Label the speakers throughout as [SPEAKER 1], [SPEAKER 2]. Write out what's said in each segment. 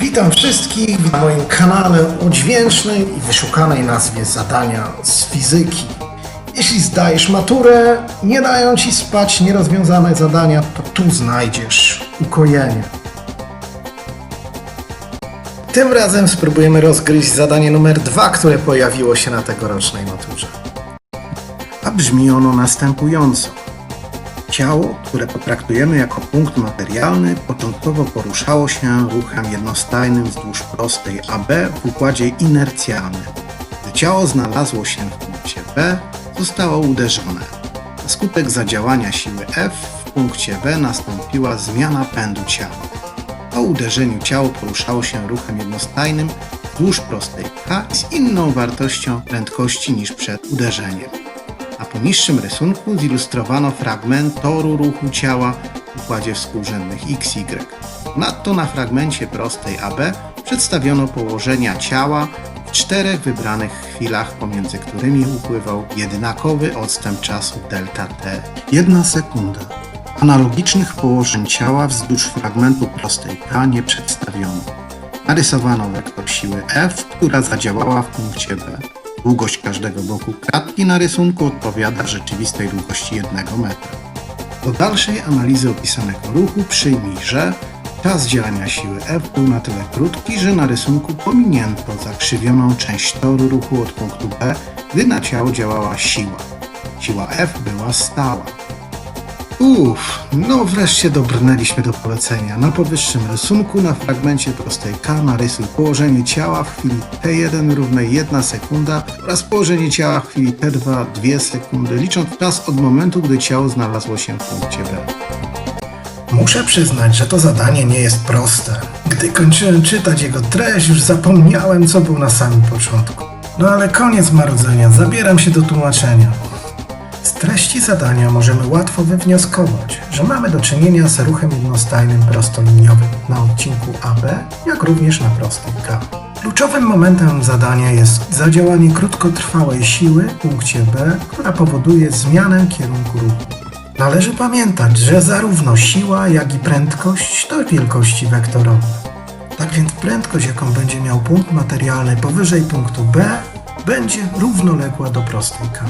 [SPEAKER 1] Witam wszystkich na moim kanale o dźwięcznej i wyszukanej nazwie zadania z fizyki. Jeśli zdajesz maturę, nie dają ci spać nierozwiązane zadania, to tu znajdziesz ukojenie. Tym razem spróbujemy rozgryźć zadanie numer dwa, które pojawiło się na tegorocznej maturze. A brzmi ono następująco. Ciało, które potraktujemy jako punkt materialny, początkowo poruszało się ruchem jednostajnym wzdłuż prostej AB w układzie inercjalnym. Gdy ciało znalazło się w punkcie B, zostało uderzone. Na skutek zadziałania siły F w punkcie B nastąpiła zmiana pędu ciała. Po uderzeniu ciało poruszało się ruchem jednostajnym wzdłuż prostej K z inną wartością prędkości niż przed uderzeniem. Na poniższym rysunku zilustrowano fragment toru ruchu ciała w układzie współrzędnych XY. Nadto na fragmencie prostej AB przedstawiono położenia ciała w czterech wybranych chwilach, pomiędzy którymi upływał jednakowy odstęp czasu delta t. Jedna sekunda. Analogicznych położeń ciała wzdłuż fragmentu prostej K nie przedstawiono. Narysowano wektor siły F, która zadziałała w punkcie B. Długość każdego boku kratki na rysunku odpowiada rzeczywistej długości 1 metra. Do dalszej analizy opisanego ruchu przyjmij, że czas działania siły F był na tyle krótki, że na rysunku pominięto zakrzywioną część toru ruchu od punktu B, gdy na ciało działała siła. Siła F była stała. Uff, no wreszcie dobrnęliśmy do polecenia. Na powyższym rysunku na fragmencie prostej K narysuj położenie ciała w chwili T1 równej 1 sekunda oraz położenie ciała w chwili T2 2 sekundy, licząc czas od momentu, gdy ciało znalazło się w punkcie B. Muszę przyznać, że to zadanie nie jest proste. Gdy kończyłem czytać jego treść, już zapomniałem, co był na samym początku. No ale koniec marudzenia, zabieram się do tłumaczenia. Z treści zadania możemy łatwo wywnioskować, że mamy do czynienia z ruchem jednostajnym prostoliniowym na odcinku AB, jak również na prostej K. Kluczowym momentem zadania jest zadziałanie krótkotrwałej siły w punkcie B, która powoduje zmianę kierunku ruchu. Należy pamiętać, że zarówno siła, jak i prędkość to wielkości wektorowe. Tak więc prędkość, jaką będzie miał punkt materialny powyżej punktu B, będzie równoległa do prostej K.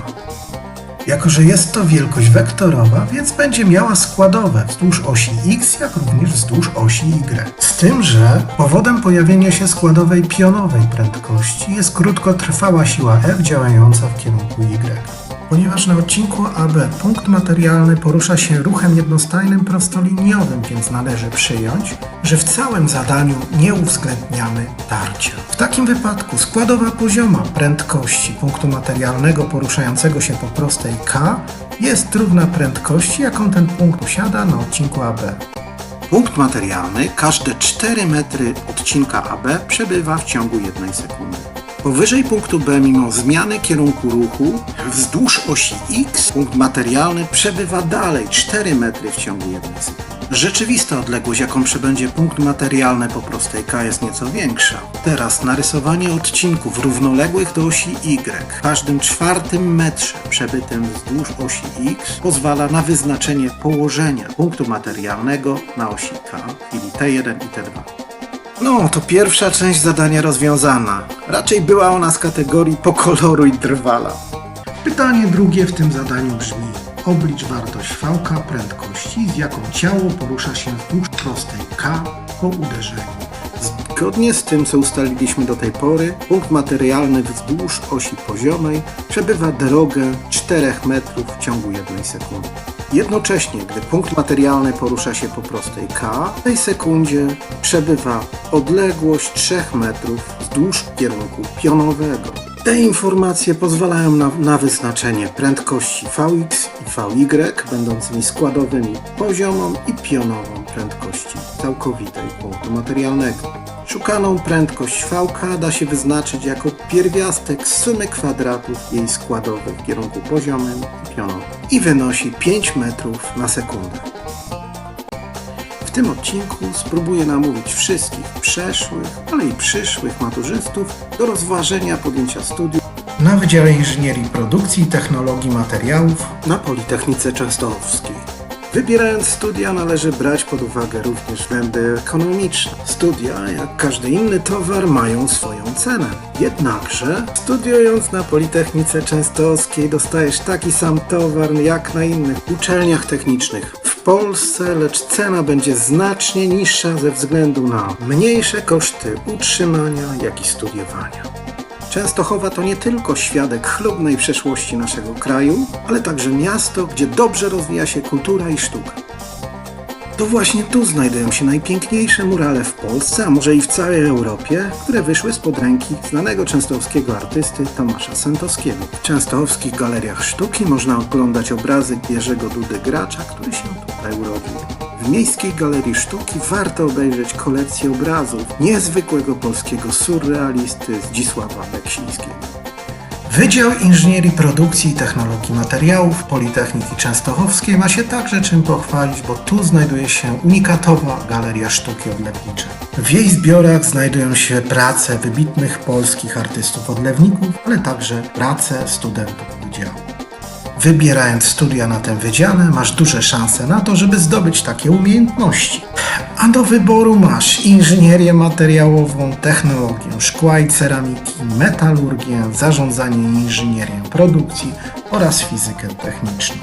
[SPEAKER 1] Jako, że jest to wielkość wektorowa, więc będzie miała składowe wzdłuż osi x, jak również wzdłuż osi y. Z tym, że powodem pojawienia się składowej pionowej prędkości jest krótkotrwała siła F działająca w kierunku y. Ponieważ na odcinku AB punkt materialny porusza się ruchem jednostajnym prostoliniowym, więc należy przyjąć, że w całym zadaniu nie uwzględniamy tarcia. W takim wypadku składowa pozioma prędkości punktu materialnego poruszającego się po prostej K jest równa prędkości, jaką ten punkt posiada na odcinku AB. Punkt materialny każde 4 metry odcinka AB przebywa w ciągu 1 sekundy. Powyżej punktu B, mimo zmiany kierunku ruchu, wzdłuż osi X, punkt materialny przebywa dalej 4 metry w ciągu 1 sekundy. Rzeczywista odległość, jaką przebędzie punkt materialny po prostej K jest nieco większa. Teraz narysowanie odcinków równoległych do osi Y w każdym czwartym metrze przebytym wzdłuż osi X pozwala na wyznaczenie położenia punktu materialnego na osi K chwili T1 i T2. No, to pierwsza część zadania rozwiązana. Raczej była ona z kategorii pokoloruj drwala. Pytanie drugie w tym zadaniu brzmi: oblicz wartość VK prędkości, z jaką ciało porusza się wzdłuż prostej K po uderzeniu. Zgodnie z tym, co ustaliliśmy do tej pory, punkt materialny wzdłuż osi poziomej przebywa drogę 4 metrów w ciągu 1 sekundy. Jednocześnie, gdy punkt materialny porusza się po prostej K, w tej sekundzie przebywa odległość 3 metrów wzdłuż kierunku pionowego. Te informacje pozwalają na, na wyznaczenie prędkości Vx i Vy, będącymi składowymi poziomą i pionową prędkości całkowitej punktu materialnego. Szukaną prędkość VK da się wyznaczyć jako pierwiastek sumy kwadratów jej składowych w kierunku poziomym i pionowym i wynosi 5 metrów na sekundę. W tym odcinku spróbuję namówić wszystkich przeszłych, ale i przyszłych maturzystów do rozważenia podjęcia studiów na Wydziale Inżynierii Produkcji i Technologii Materiałów na Politechnice Częstochowskiej. Wybierając studia należy brać pod uwagę również względy ekonomiczne. Studia, jak każdy inny towar, mają swoją cenę. Jednakże, studiując na Politechnice Częstochowskiej dostajesz taki sam towar jak na innych uczelniach technicznych w Polsce, lecz cena będzie znacznie niższa ze względu na mniejsze koszty utrzymania, jak i studiowania. Częstochowa to nie tylko świadek chlubnej przeszłości naszego kraju, ale także miasto, gdzie dobrze rozwija się kultura i sztuka. To właśnie tu znajdują się najpiękniejsze murale w Polsce, a może i w całej Europie, które wyszły spod ręki znanego częstochowskiego artysty Tomasza Sentowskiego. W częstochowskich galeriach sztuki można oglądać obrazy Jerzego Dudy Gracza, który się tutaj urodził. W Miejskiej Galerii Sztuki warto obejrzeć kolekcję obrazów niezwykłego polskiego surrealisty Zdzisława Beksińskiego. Wydział Inżynierii Produkcji i Technologii Materiałów Politechniki Częstochowskiej ma się także czym pochwalić, bo tu znajduje się unikatowa Galeria Sztuki Odlewniczej. W jej zbiorach znajdują się prace wybitnych polskich artystów odlewników, ale także prace studentów wydziału. Wybierając studia na tym wydziale, masz duże szanse na to, żeby zdobyć takie umiejętności. A do wyboru masz inżynierię materiałową, technologię szkła i ceramiki, metalurgię, zarządzanie i inżynierię produkcji oraz fizykę techniczną.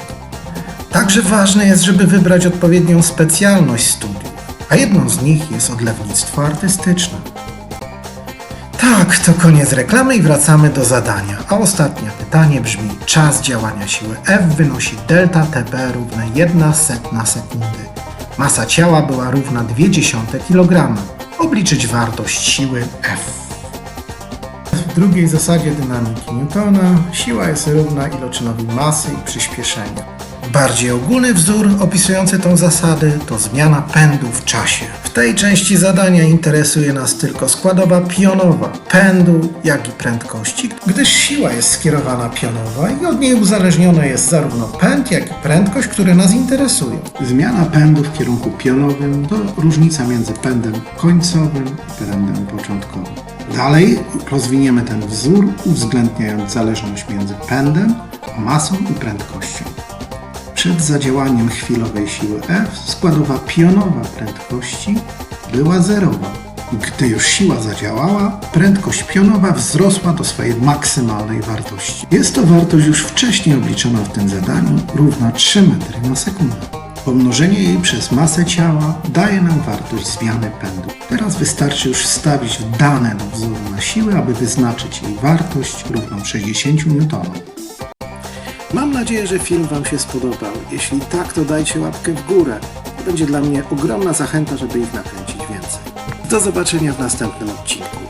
[SPEAKER 1] Także ważne jest, żeby wybrać odpowiednią specjalność studiów, a jedną z nich jest odlewnictwo artystyczne. Tak, to koniec reklamy i wracamy do zadania. A ostatnie pytanie brzmi: czas działania siły F wynosi delta TP równe 1 setna sekundy. Masa ciała była równa 0,2 kg. Obliczyć wartość siły F. W drugiej zasadzie dynamiki Newtona siła jest równa iloczynowi masy i przyspieszenia. Bardziej ogólny wzór opisujący tą zasadę to zmiana pędu w czasie. W tej części zadania interesuje nas tylko składowa pionowa pędu, jak i prędkości, gdyż siła jest skierowana pionowa i od niej uzależnione jest zarówno pęd, jak i prędkość, które nas interesują. Zmiana pędu w kierunku pionowym to różnica między pędem końcowym i pędem początkowym. Dalej rozwiniemy ten wzór, uwzględniając zależność między pędem, masą i prędkością. Przed zadziałaniem chwilowej siły F składowa pionowa prędkości była zerowa. Gdy już siła zadziałała, prędkość pionowa wzrosła do swojej maksymalnej wartości. Jest to wartość już wcześniej obliczona w tym zadaniu, równa 3 metry na sekundę. Pomnożenie jej przez masę ciała daje nam wartość zmiany pędu. Teraz wystarczy już wstawić dane do wzoru na siłę, aby wyznaczyć jej wartość równą 60 N. Mam nadzieję, że film Wam się spodobał. Jeśli tak, to dajcie łapkę w górę. Będzie dla mnie ogromna zachęta, żeby ich nakręcić więcej. Do zobaczenia w następnym odcinku.